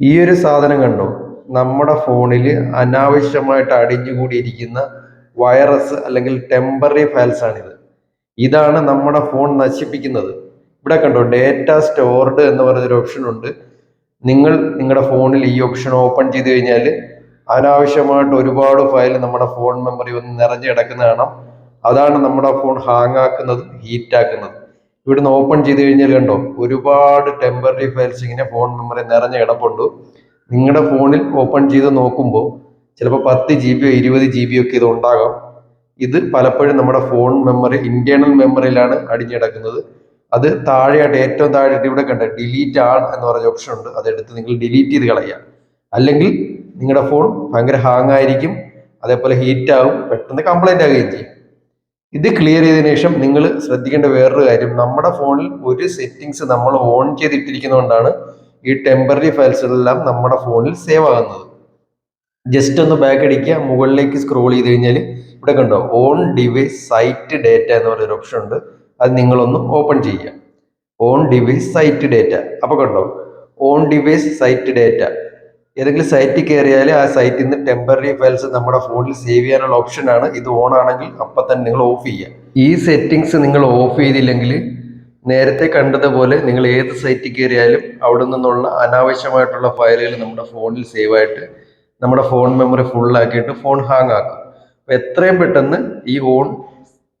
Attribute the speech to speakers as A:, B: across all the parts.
A: ഈ ഒരു സാധനം കണ്ടോ? നമ്മുടെ ഫോണിൽ അനാവശ്യമായിട്ട് അടിഞ്ഞുകൂടിയിരിക്കുന്ന വൈറസ് അല്ലെങ്കിൽ ടെമ്പററി ഫയൽസ് ആണിത്. ഇതാണ് നമ്മുടെ ഫോൺ നശിപ്പിക്കുന്നത്. ഇവിടെ കണ്ടോ ഡേറ്റ സ്റ്റോർഡ് എന്ന് പറയുന്നൊരു ഓപ്ഷൻ ഉണ്ട്. നിങ്ങൾ നിങ്ങളുടെ ഫോണിൽ ഈ ഓപ്ഷൻ ഓപ്പൺ ചെയ്ത് കഴിഞ്ഞാൽ അനാവശ്യമായിട്ട് ഒരുപാട് ഫയൽ നമ്മുടെ ഫോൺ മെമ്മറി ഒന്ന് നിറഞ്ഞു കിടക്കുന്ന കാണാം. അതാണ് നമ്മുടെ ഫോൺ ഹാങ് ആക്കുന്നത് ഹീറ്റ് ആക്കുന്നത് ഇവിടുന്ന് ഓപ്പൺ ചെയ്ത് കഴിഞ്ഞാൽ കണ്ടോ ഒരുപാട് ടെമ്പററി ഫയൽസ് ഇങ്ങനെ ഫോൺ മെമ്മറി നിറഞ്ഞ കിടപ്പുണ്ട് നിങ്ങളുടെ ഫോണിൽ ഓപ്പൺ ചെയ്ത് നോക്കുമ്പോൾ ചിലപ്പോൾ പത്ത് ജി ബിയോ ഇരുപത് ജി ബിയോ ഒക്കെ ഇത് ഉണ്ടാകാം. ഇത് പലപ്പോഴും നമ്മുടെ ഫോൺ മെമ്മറി ഇന്റേണൽ മെമ്മറിയിലാണ് അടിഞ്ഞിടക്കുന്നത് അത് താഴെയായിട്ട് ഏറ്റവും താഴെയായിട്ട് ഇവിടെ കണ്ട ഡിലീറ്റ് ആൺ എന്ന് പറഞ്ഞ ഓപ്ഷൻ ഉണ്ട്. അതെടുത്ത് നിങ്ങൾ ഡിലീറ്റ് ചെയ്ത് കളയുക. അല്ലെങ്കിൽ നിങ്ങളുടെ ഫോൺ ഭയങ്കര ഹാങ് ആയിരിക്കും. അതേപോലെ ഹീറ്റ് ആവും പെട്ടെന്ന് കംപ്ലൈന്റ് ആകുകയും ചെയ്യും. ഇത് ക്ലിയർ ചെയ്തതിനു ശേഷം നിങ്ങൾ ശ്രദ്ധിക്കേണ്ട വേറൊരു കാര്യം. നമ്മുടെ ഫോണിൽ ഒരു സെറ്റിങ്സ് നമ്മൾ ഓൺ ചെയ്തിട്ടിരിക്കുന്നതുകൊണ്ടാണ് ഈ ടെമ്പററി ഫയൽസുകളെല്ലാം നമ്മുടെ ഫോണിൽ സേവ് ആകുന്നത്. ജസ്റ്റ് ഒന്ന് ബാക്ക് അടിക്കുക മുകളിലേക്ക് സ്ക്രോൾ ചെയ്ത് കഴിഞ്ഞാൽ ഇവിടെ കണ്ടോ ഓൺ ഡിവൈസ് സൈറ്റ് ഡേറ്റ എന്ന് പറയുന്ന ഓപ്ഷൻ ഉണ്ട്. അത് നിങ്ങളൊന്ന് ഓപ്പൺ ചെയ്യുക. ഓൺ ഡിവൈസ് സൈറ്റ് ഡേറ്റ അപ്പോൾ കണ്ടോ ഓൺ ഡിവൈസ് സൈറ്റ് ഡേറ്റ ഏതെങ്കിലും സൈറ്റിൽ കയറിയാൽ ആ സൈറ്റിൽ നിന്ന് ടെമ്പററി ഫയൽസ് നമ്മുടെ ഫോണിൽ സേവ് ചെയ്യാനുള്ള ഓപ്ഷനാണ് ഇത് ഓൺ ആണെങ്കിൽ അപ്പം തന്നെ നിങ്ങൾ ഓഫ് ചെയ്യുക ഈ സെറ്റിങ്സ് നിങ്ങൾ ഓഫ് ചെയ്തില്ലെങ്കിൽ നേരത്തെ കണ്ടതുപോലെ നിങ്ങൾ ഏത് സൈറ്റിൽ കയറിയാലും അവിടെ നിന്നുള്ള അനാവശ്യമായിട്ടുള്ള ഫയലുകൾ നമ്മുടെ ഫോണിൽ സേവ് ആയിട്ട് നമ്മുടെ ഫോൺ മെമ്മറി ഫുള്ളാക്കിയിട്ട് ഫോൺ ഹാങ് ആക്കും. അപ്പോൾ എത്രയും പെട്ടെന്ന് ഈ ഓൺ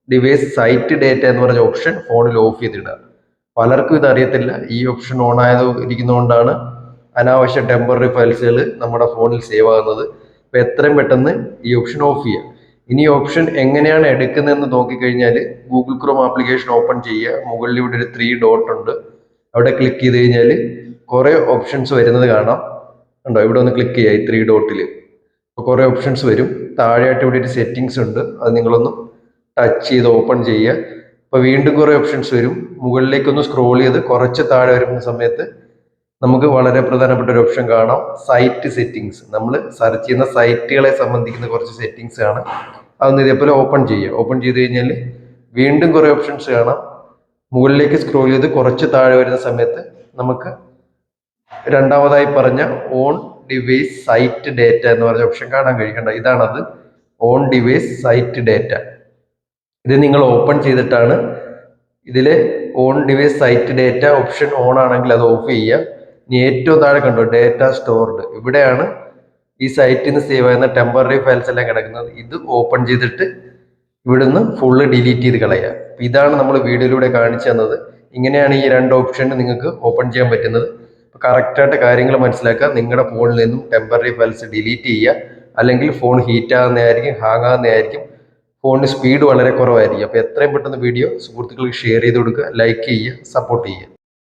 A: ഡിവൈസ് സൈറ്റ് ഡേറ്റ എന്ന് പറഞ്ഞ ഓപ്ഷൻ ഫോണിൽ ഓഫ് ചെയ്തിടുക. പലർക്കും ഇത് അറിയത്തില്ല. ഈ ഓപ്ഷൻ ഓൺ ആയത് ഇരിക്കുന്നതുകൊണ്ടാണ് അനാവശ്യ ടെമ്പററി ഫയൽസുകൾ നമ്മുടെ ഫോണിൽ സേവ് ആകുന്നത് അപ്പോൾ എത്രയും പെട്ടെന്ന് ഈ ഓപ്ഷൻ ഓഫ് ചെയ്യുക ഇനി ഓപ്ഷൻ എങ്ങനെയാണ് എടുക്കുന്നതെന്ന് നോക്കിക്കഴിഞ്ഞാൽ ഗൂഗിൾ ക്രോം ആപ്ലിക്കേഷൻ ഓപ്പൺ ചെയ്യുക. മുകളിൽ ഇവിടെ ഒരു ത്രീ ഡോട്ട് ഉണ്ട്. അവിടെ ക്ലിക്ക് ചെയ്ത് കഴിഞ്ഞാൽ കുറേ ഓപ്ഷൻസ് വരുന്നത് കാണാം. ഉണ്ടോ ഇവിടെ ഒന്ന് ക്ലിക്ക് ചെയ്യുക ഈ ത്രീ ഡോട്ടിൽ അപ്പോൾ കുറേ ഓപ്ഷൻസ് വരും. താഴെയായിട്ട് ഇവിടെ ഒരു സെറ്റിങ്സ് ഉണ്ട്. അത് നിങ്ങളൊന്ന് ടച്ച് ചെയ്ത് ഓപ്പൺ ചെയ്യുക. അപ്പോൾ വീണ്ടും കുറേ ഓപ്ഷൻസ് വരും. മുകളിലേക്കൊന്ന് സ്ക്രോൾ ചെയ്ത് കുറച്ച് താഴെ വരുന്ന സമയത്ത് നമുക്ക് വളരെ പ്രധാനപ്പെട്ട ഒരു ഓപ്ഷൻ കാണാം. സൈറ്റ് സെറ്റിങ്സ് നമ്മൾ സെർച്ച് ചെയ്യുന്ന സൈറ്റുകളെ സംബന്ധിക്കുന്ന കുറച്ച് സെറ്റിങ്സ് ആണ് അതൊന്ന് ഇതേപോലെ ഓപ്പൺ ചെയ്യുക. ഓപ്പൺ ചെയ്ത് കഴിഞ്ഞാൽ വീണ്ടും കുറേ ഓപ്ഷൻസ് കാണാം. മുകളിലേക്ക് സ്ക്രോൾ ചെയ്ത് കുറച്ച് താഴെ വരുന്ന സമയത്ത് നമുക്ക് രണ്ടാമതായി പറഞ്ഞ ഓൺ ഡിവൈസ് സൈറ്റ് ഡേറ്റ എന്ന് പറഞ്ഞ ഓപ്ഷൻ കാണാൻ കഴിയണ്ട ഇതാണത്. ഓൺ ഡിവൈസ് സൈറ്റ് ഡേറ്റ ഇത് നിങ്ങൾ ഓപ്പൺ ചെയ്തിട്ടാണ് ഇതിലെ on device site data option on ആണെങ്കിൽ അത് ഓഫ് ചെയ്യുക. ഇനി ഏറ്റവും താഴെ കണ്ടോ ഡേറ്റ സ്റ്റോർഡ് ഇവിടെയാണ് ഈ സൈറ്റിൽ നിന്ന് സേവ് ചെയ്യുന്ന ടെമ്പററി ഫയൽസ് എല്ലാം കിടക്കുന്നത്. ഇത് ഓപ്പൺ ചെയ്തിട്ട് ഇവിടുന്ന് ഫുള്ള് ഡിലീറ്റ് ചെയ്ത് കളയുക. ഇതാണ് നമ്മൾ വീഡിയോയിലൂടെ കാണിച്ചു തന്നത്. ഇങ്ങനെയാണ് ഈ രണ്ട് ഓപ്ഷൻ നിങ്ങൾക്ക് ഓപ്പൺ ചെയ്യാൻ പറ്റുന്നത്. കറക്റ്റായിട്ട് കാര്യങ്ങൾ മനസ്സിലാക്കുക. നിങ്ങളുടെ ഫോണിൽ നിന്നും ടെമ്പററി ഫയൽസ് ഡിലീറ്റ് ചെയ്യുക. അല്ലെങ്കിൽ ഫോൺ ഹീറ്റ് ആകുന്നതായിരിക്കും ഹാങ് ആകുന്നതായിരിക്കും. ഫോണിന് സ്പീഡ് വളരെ കുറവായിരിക്കും. അപ്പോൾ എത്രയും പെട്ടെന്ന് വീഡിയോ സുഹൃത്തുക്കൾക്ക് ഷെയർ ചെയ്ത് കൊടുക്കുക ലൈക്ക് ചെയ്യുക സപ്പോർട്ട് ചെയ്യുക.